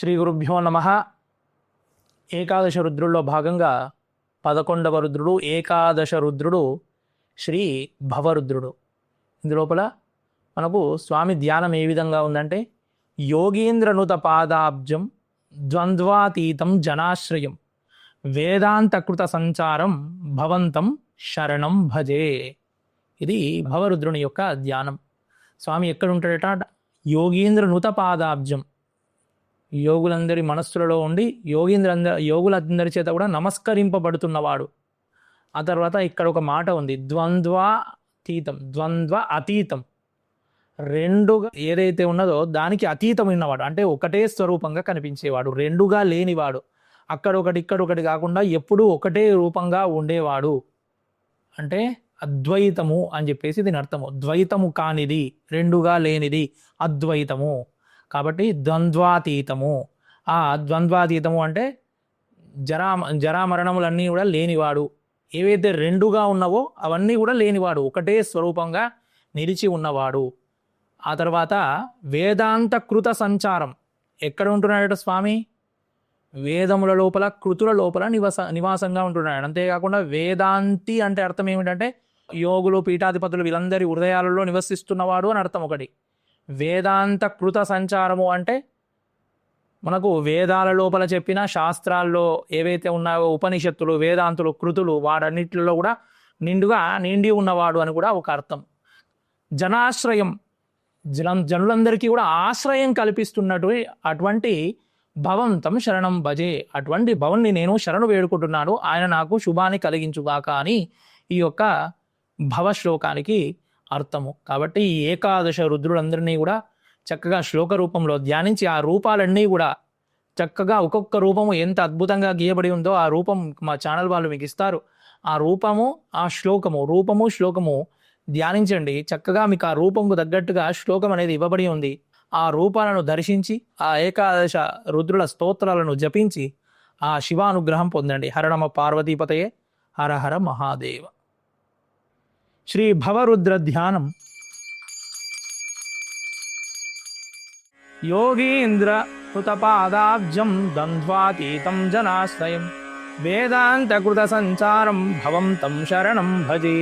శ్రీ గురుభ్యో నమ. ఏకాదశ రుద్రుల్లో భాగంగా పదకొండవ రుద్రుడు ఏకాదశ రుద్రుడు శ్రీ భవరుద్రుడు. ఇందులోపల మనకు స్వామి ధ్యానం ఏ విధంగా ఉందంటే యోగీంద్రనుత పాదాబ్జం ద్వంద్వాతీతం జనాశ్రయం వేదాంతకృత సంచారం భవంతం శరణం భజే. ఇది భవరుద్రుని యొక్క ధ్యానం. స్వామి ఎక్కడ ఉంటాడట? యోగీంద్ర నుత పాదాబ్జం యోగులందరి మనస్సులలో ఉండి యోగీంద్ర యోగులందరి చేత కూడా నమస్కరింపబడుతున్నవాడు. ఆ తర్వాత ఇక్కడ ఒక మాట ఉంది. ద్వంద్వాతీతం. ద్వంద్వ అతీతం రెండుగా ఏదైతే ఉన్నదో దానికి అతీతమైనవాడు. అంటే ఒకటే స్వరూపంగా కనిపించేవాడు. రెండుగా లేనివాడు. అక్కడ ఒకటి ఇక్కడ ఒకటి కాకుండా ఎప్పుడూ ఒకటే రూపంగా ఉండేవాడు. అంటే అద్వైతము అని చెప్పేసి దీని అర్థము. ద్వైతము కానిది. రెండుగా లేనిది. అద్వైతము. కాబట్టి ద్వంద్వాతీతము. ఆ ద్వంద్వాతీతము అంటే జరా జరామరణములన్నీ కూడా లేనివాడు. ఏవైతే రెండుగా ఉన్నావో అవన్నీ కూడా లేనివాడు. ఒకటే స్వరూపంగా నిలిచి ఉన్నవాడు. ఆ తర్వాత వేదాంత కృత సంచారం. ఎక్కడ ఉంటున్నాడట స్వామి? వేదముల లోపల కృతుల లోపల నివాస నివాసంగా ఉంటున్నాడు. అంతేకాకుండా వేదాంతి అంటే అర్థం ఏమిటంటే యోగులు పీఠాధిపతులు వీళ్ళందరి హృదయాలలో నివసిస్తున్నవాడు అని అర్థం ఒకటి. వేదాంత కృత సంచారము అంటే మనకు వేదాల లోపల చెప్పిన శాస్త్రాల్లో ఏవైతే ఉన్నాయో ఉపనిషత్తులు వేదాంతులు కృతులు వాడన్నిటిలో కూడా నిండుగా నిండి ఉన్నవాడు అని కూడా ఒక అర్థం. జనాశ్రయం జనం జనులందరికీ కూడా ఆశ్రయం కల్పిస్తున్నట్టు అటువంటి భవంతం శరణం భజే. అటువంటి భవన్ని నేను శరణు వేడుకుంటున్నాను. ఆయన నాకు శుభాన్ని కలిగించుగాక అని ఈ యొక్క భవ శ్లోకానికి అర్థము. కాబట్టి ఈ ఏకాదశ రుద్రులందరినీ కూడా చక్కగా శ్లోక రూపంలో ధ్యానించి ఆ రూపాలన్నీ కూడా చక్కగా ఒక్కొక్క రూపము ఎంత అద్భుతంగా గీయబడి ఉందో ఆ రూపం మా ఛానల్ వాళ్ళు మీకు ఇస్తారు. ఆ రూపము ఆ శ్లోకము రూపము శ్లోకము ధ్యానించండి. చక్కగా మీకు ఆ రూపంకు తగ్గట్టుగా శ్లోకం అనేది ఇవ్వబడి ఉంది. ఆ రూపాలను దర్శించి ఆ ఏకాదశ రుద్రుల స్తోత్రాలను జపించి ఆ శివానుగ్రహం పొందండి. హరణమ పార్వతీపతయే. హర హర మహాదేవ. శ్రీ భవరుద్ర ధ్యానం. యోగీంద్ర కృతపాదాబ్జం ద్వంద్వాతీతం జనాశ్రయం. వేదాంతకృత సంచారం భవం తం శరణం భజే.